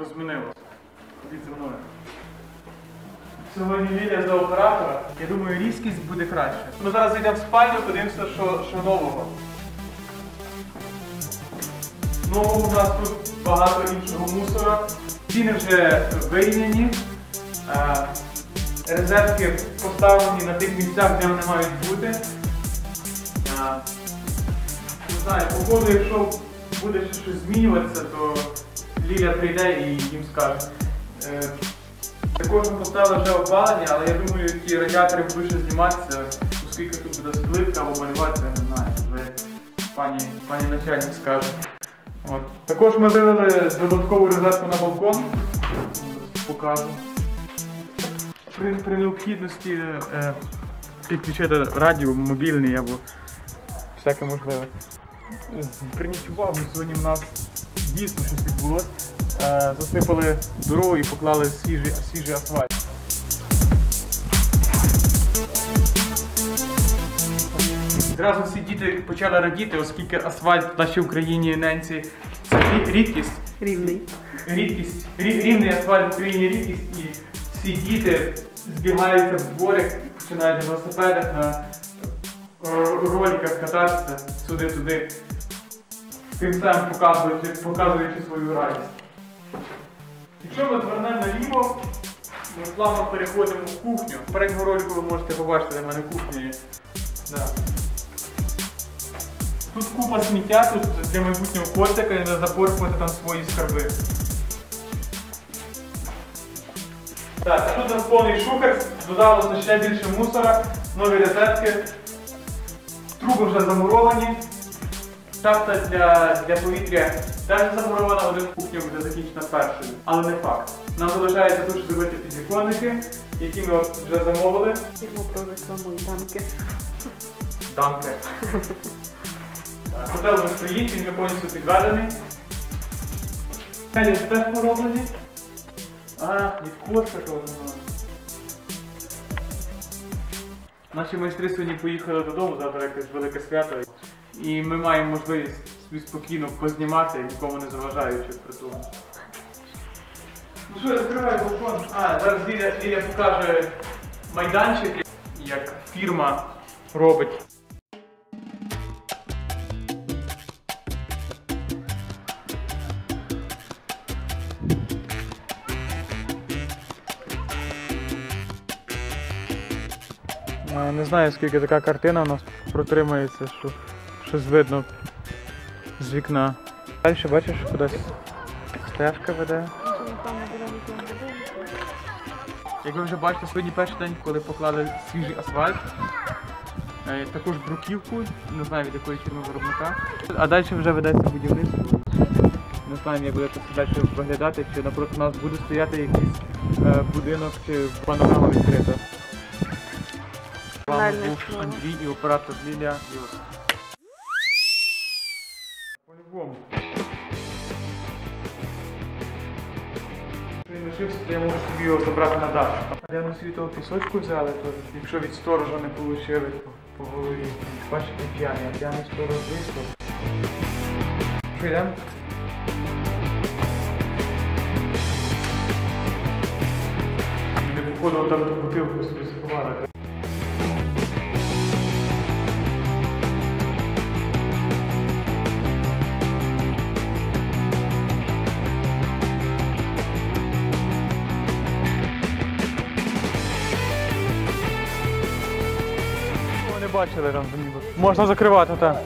що змінилося. Ходіть за мною. Сьогодні Лілія за оператора. Я думаю, різкість буде краще. Ми зараз зайдемо в спальню, подивимося, що, що нового. Нового у нас тут багато іншого мусора. Ціни вже вирівняні. Е, Розетки поставлені на тих місцях, де вони мають бути. Е, Не знаю, походу, якщо буде щось змінюватися, то Ліля прийде і їм скаже. Е, Також ми поставили вже опалення, але я думаю, ті радіатори будуть ще зніматися, оскільки тут буде спливка або малюватися, я не знаю. Вже пані, пані начальник скаже. От. Також ми вивели додаткову розетку на балкон. Покажу. При, при необхідності е, підключити радіо мобільний або всяке можливе. Зверніть увагу, сьогодні в нас дійсно щось відбулося. Е, засипали дорогу і поклали свіжий, свіжий асфальт. Зразу всі діти почали радіти, оскільки асфальт в нашій Україні ненці це рідкість. Рівний. Рідкість, рі- рівний асфальт в Україні рідкість, і всі діти збігаються в дворах, починають на велосипедах, на е, роликах кататися сюди-туди, тим самим показуючи, показуючи свою радість. Якщо ми звернемо наліво, ми плавно переходимо в кухню. В передньому ролику ви можете побачити, де в мене кухня є. Да. Тут купа сміття, тут для майбутнього котика і не запорпувати там свої скарби. Так, тут у нас повний шухер, додалося ще більше мусора, нові розетки, труби вже замуровані, шахта для, для повітря теж замурована, один кухня буде закінчена першою, але не факт. Нам залишається тут зробити підвіконники, які ми от вже замовили. Фірму про рекламу і танки. Данке. Котел не стоїть, він вже повністю підведений. Келі теж пороблені. А, відкоска того немає. Наші майстри сьогодні поїхали додому, завтра якесь велике свято. І ми маємо можливість собі спокійно познімати, нікому не заважаючи при тому. Ну що, я закриваю балкон. А, зараз Ліля, Ліля покаже майданчик, як фірма робить. Е, Не знаю, скільки така картина у нас протримається, що щось видно з вікна. Далі бачиш, кудись стежка веде. Як ви вже бачите, сьогодні перший день, коли поклали свіжий асфальт, е, також бруківку, не знаю від якої фірми виробника. А далі вже ведеться будівництво. Не знаємо, як буде це далі виглядати, чи напроти нас буде стояти якийсь е, будинок, чи панорама відкрита. З вами був. Андрій і оператор Лілія Йос. То я можу собі його забрати на дачу. Я на собі того пісочку взяли, то якщо від сторожа не получили по, по голові. Бачите, п'яний, а п'яний сторож вийшов. Що йдемо? Не походу там бутилку собі сховали. Бачили там. Можна закривати, так.